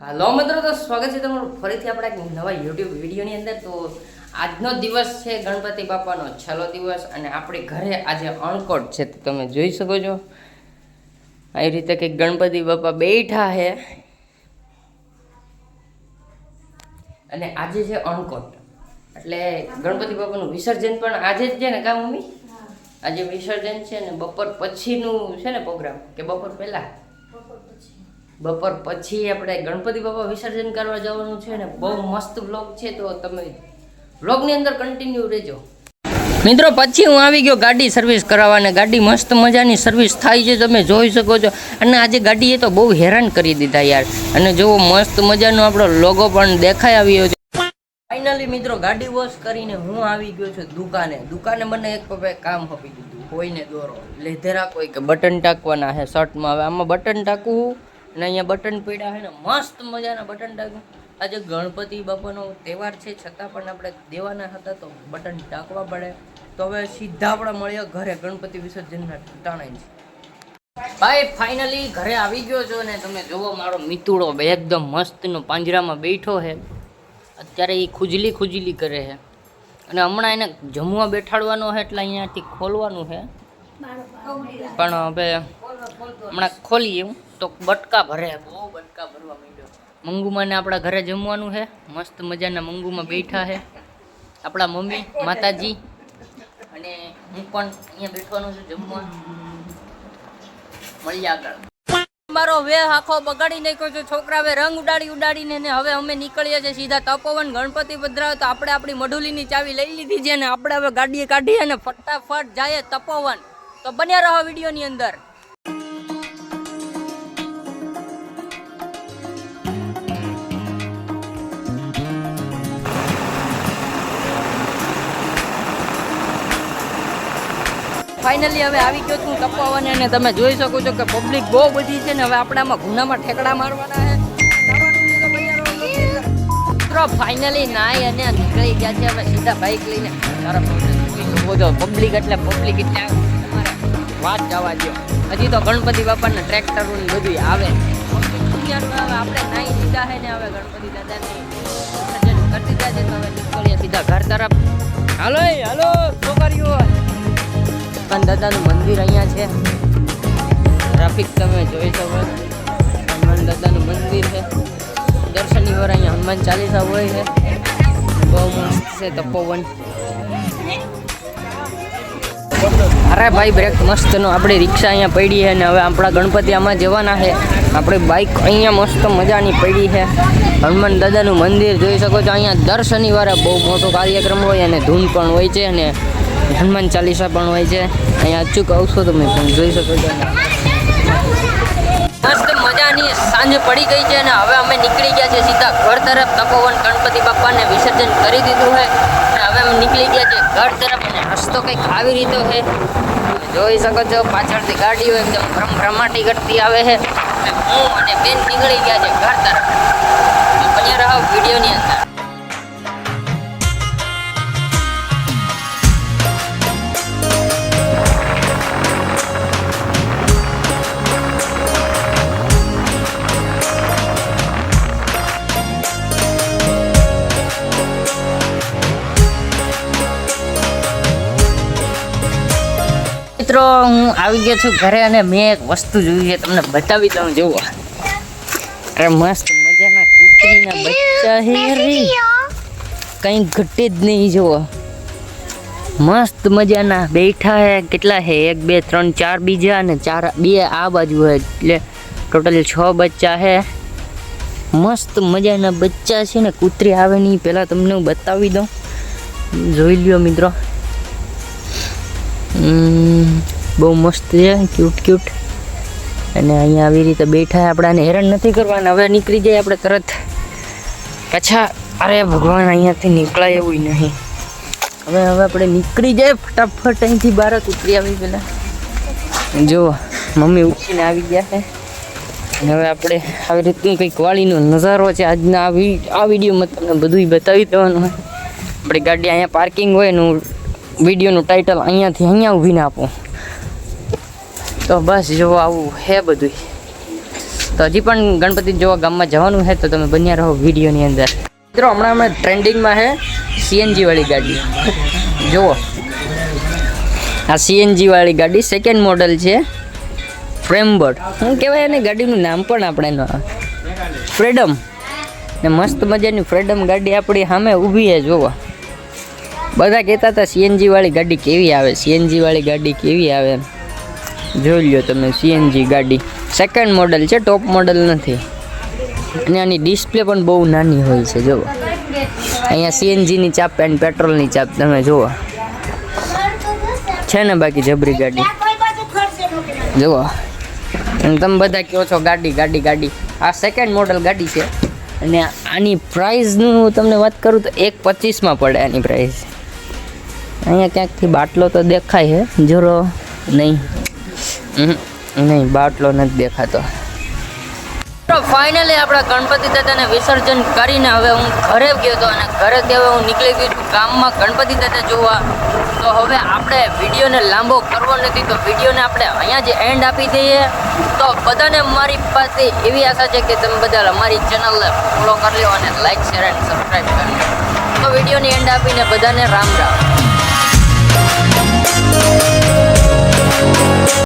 હાલો મિત્રો તો સ્વાગત છે તમારું. ફરીથી આપણા એક નવા યુટ્યુબ વિડીયોની અંદર. તો આજનો દિવસ છે ગણપતિ બાપાનો છેલ્લો દિવસ અને આપણે ઘરે આજે અણકોટ છે. તો તમે જોઈ શકો છો. આવી રીતે કંઈક ગણપતિ બાપા બેઠા છે. અને આજે છે અણકોટ. એટલે ગણપતિ બાપાનું વિસર્જન પણ આજે જ છે ને કા મમ્મી? આજે વિસર્જન છે ને બપોર પછીનું છે ને પ્રોગ્રામ? કે બપોર પહેલા? બપોર પછી આપણે ગણપતિ બાપા વિસર્જન કરવા જવાનું છે ને, બહુ મસ્ત બ્લોગ છે તો તમે બ્લોગની અંદર કન્ટિન્યુ રહેજો. મિત્રો, પછી હું આવી ગયો ગાડી સર્વિસ કરાવવાને. ગાડી મસ્ત મજાની સર્વિસ થાય છે, તમે જોઈ શકો છો. અને આજે ગાડીએ તો બહુ હેરાન કરી દીધા યાર. અને જોવો મસ્ત મજાનો આપણો લોગો પણ દેખાઈ આવ્યો છે. ફાઇનલી મિત્રો, ગાડી વોશ કરીને હું આવી ગયો છું દુકાને. દુકાને મને એક કામ આપી દીધું, કોઈને દોરો. લેધેરા કોઈ કે બટન ટાંકવાના છે શર્ટમાં હવે આમાં બટન ટાંકવું? અને અહીંયા બટન પીડા છે ને મસ્ત મજાના બટન ટાંક્યું આજે ગણપતિ બાપાનો તહેવાર છે છતાં પણ આપણે દેવાના હતા તો બટન ટાંકવા પડે. તો હવે સીધા આપણે મળ્યા ઘરે ગણપતિ વિસર્જનના ટાણે છે ભાઈ ફાઇનલી ઘરે આવી ગયો છો ને તમે જોવો મારો મિતુડો એકદમ મસ્તનો પાંજરામાં બેઠો છે. અત્યારે એ ખુજલી ખુજલી કરે છે. અને હમણાં એને જમવા બેઠાડવાનો છે એટલે અહીંયાથી ખોલવાનું છે. પણ હવે હમણાં ખોલીએ હું. તો બટકા ભરે. બહુ બટકા ભરવા માંડ્યો. મંગુમાને આપણા ઘરે જમવાનું છે. મસ્ત મજાના મંગુમાં બેઠા છે. આપણા મમ્મી, માતાજી. અને હું પણ અહીંયા બેઠવાનું છું જમવા. મળીએ આગળ. મારો વે આખો બગાડી નાખ્યો છે. છોકરા હવે રંગ ઉડાડી ઉડાડીને ને હવે અમે નીકળીએ છીએ સીધા તપોવન ગણપતિ પધરાવે તો આપણે આપણી મઢુલીની ચાવી લઈ લીધી છે ને આપણે હવે ગાડીએ કાઢીએ અને ફટાફટ જાય તપોવન. તો બન્યા રહો વિડીયોની અંદર. ફાઇનલી હવે આવી ગયો છું તપાવવાને અને તમે જોઈ શકો છો કે પબ્લિક બહુ બધી છે ને હવે આપણામાં ગુનામાં ઠેકડા મારવાના છે. ફાઇનલી નાઈ અને નીકળી ગયા છે. હવે સીધા બાઇક લઈને બોલો પબ્લિક એટલે પબ્લિક એટલે વાત જવા દો હજી તો ગણપતિ બાપાના ટ્રેક્ટરો ને બધું આવે. આપણે નાઈ લીધા છે ને હવે ગણપતિ દાદાની કરી દીધા છે. તો હવે નીકળીએ સીધા ઘર તરફ. હાલો હાલો. દાદાનું મંદિર અહીંયા છે. ટ્રાફિક તમે જોઈ શકો હનુમાન દાદાનું મંદિર છે. દર શનિવારે અહીંયા હનુમાન ચાલીસા હોય છે. બહુ મસ્ત છે તપોવન અરે ભાઈ, બ્રેક મસ્તનો. આપણે રિક્ષા અહીંયા પડી છે અને હવે આપણા ગણપતિ આમાં જવાના છે. આપણી બાઇક અહીંયા મસ્ત મજાની પડી છે. હનુમાન દાદાનું મંદિર જોઈ શકો છો. અહીંયા દર શનિવારે બહુ મોટો કાર્યક્રમ હોય અને ધૂન પણ હોય છે અને હનુમાન ચાલીસા પણ હોય છે. અહીંયા અચૂક આવશો તમે પણ જોઈ શકો છો. મસ્ત મજાની સાંજ પડી ગઈ છે અને હવે અમે નીકળી ગયા છે સીધા ઘર તરફ. તપોવન ગણપતિ બાપાને વિસર્જન કરી દીધું છે. અને હવે અમે નીકળી ગયા છે ઘર તરફ અને રસ્તો કંઈક આવી રીતો છે. જોઈ શકો છો, પાછળથી ગાડીઓ એકદમ ભ્રમ ભ્રમાટી કરતી આવે છે. અને હું અને બેન નીકળી ગયા છે ઘર તરફ. બન્યા રહો વિડીયોની અંદર. મિત્રો હું આવી ગયો છું ઘરે અને મેં એક વસ્તુ જોઈ છે તમને બતાવી દઉં જુઓ. અરે મસ્ત મજાના કૂતરીના બચ્ચા હે રે. કંઈ ઘટે જ નહીં જુઓ. મસ્ત મજાના બેઠા હે કેટલા હે? એક બે ત્રણ ચાર બીજા અને ચાર બે આ બાજુ હે એટલે ટોટલ છ બચ્ચા હે. મસ્ત મજાના બચ્ચા છે ને કૂતરી આવે નહીં પહેલાં તમને હું બતાવી દઉં. જોઈ લ્યો મિત્રો. બહુ મસ્ત છે ક્યુટ ક્યુટ અને અહીંયા આવી રીતે બેઠા આપણાને હેરાન નથી કરવાના. હવે નીકળી જાય આપણે તરત. પાછા, અરે ભગવાન, અહીંયાથી નીકળાય એવું નહીં. હવે હવે આપણે નીકળી જાય ફટાફટ, અહીંથી બહાર ઉતરી આવી પેલા જો, મમ્મી ઉઠીને આવી ગયા છે. હવે આપણે આવી રીતનું કંઈક વાળીનો નજારો છે. આજના આ વિડીયોમાં તમને બધું બતાવી દેવાનું હોય. આપણી ગાડી અહીંયા પાર્કિંગ હોય એનું વિડીયોનું ટાઇટલ અહીંયાથી અહીંયા ઊભીને આપો. તો બસ જો આવું હે બધું તો હજી પણ ગણપતિ જોવા ગામમાં જવાનું છે તો તમે બન્યા રહો વિડીયોની અંદર. મિત્રો, હમણાં હમણાં ટ્રેન્ડિંગમાં છે સીએનજી વાળી ગાડી. જુઓ. આ સીએનજી વાળી ગાડી સેકન્ડ મોડલ છે ફ્રેમબર્ડ શું કહેવાય એને? ગાડીનું નામ પણ આપણે ફ્રેડમ ને મસ્ત મજાની ફ્રીડમ ગાડી આપણી સામે ઊભી છે જુઓ. બધા કહેતા હતા સીએનજી વાળી ગાડી કેવી આવે? સીએનજી વાળી ગાડી કેવી આવે? જોઈ લો તમે સીએનજી ગાડી. સેકન્ડ મોડલ છે ટોપ મોડલ નથી. અને આની ડિસ્પ્લે પણ બહુ નાની હોય છે, જુઓ. અહીંયા સીએનજીની ચાપ એન્ડ પેટ્રોલની ચાપ, તમે જુઓ. છે ને બાકી જબરી ગાડી? જુઓ. તમે બધા કહો છો, ગાડી ગાડી ગાડી. આ સેકન્ડ મોડલ ગાડી છે. અને આની પ્રાઇઝનું તમને વાત કરું તો એક પચીસમાં પડે આની પ્રાઇસ અહીંયા ક્યાંકથી બાટલો તો દેખાય છે. જરો નહીં. નહીં, બાટલો નથી દેખાતો. ફાઇનલી આપણા ગણપતિ દાદાને વિસર્જન કરીને હવે હું ઘરે ગયો હતો અને ઘરેથી હવે હું નીકળી ગયો છું ગામમાં ગણપતિ દાદા જોવા. તો હવે આપણે વિડીયોને લાંબો કરવો નથી, તો વિડીયોને આપણે અહીંયા જ એન્ડ આપી દઈએ. તો બધાને મારી પાસે એવી આશા છે કે તમે બધા અમારી ચેનલને ફોલો કરી લો અને લાઇક શેર એન્ડ સબસ્ક્રાઈબ કરી લો. તો વિડીયોની એન્ડ આપીને બધાને રામ રામ.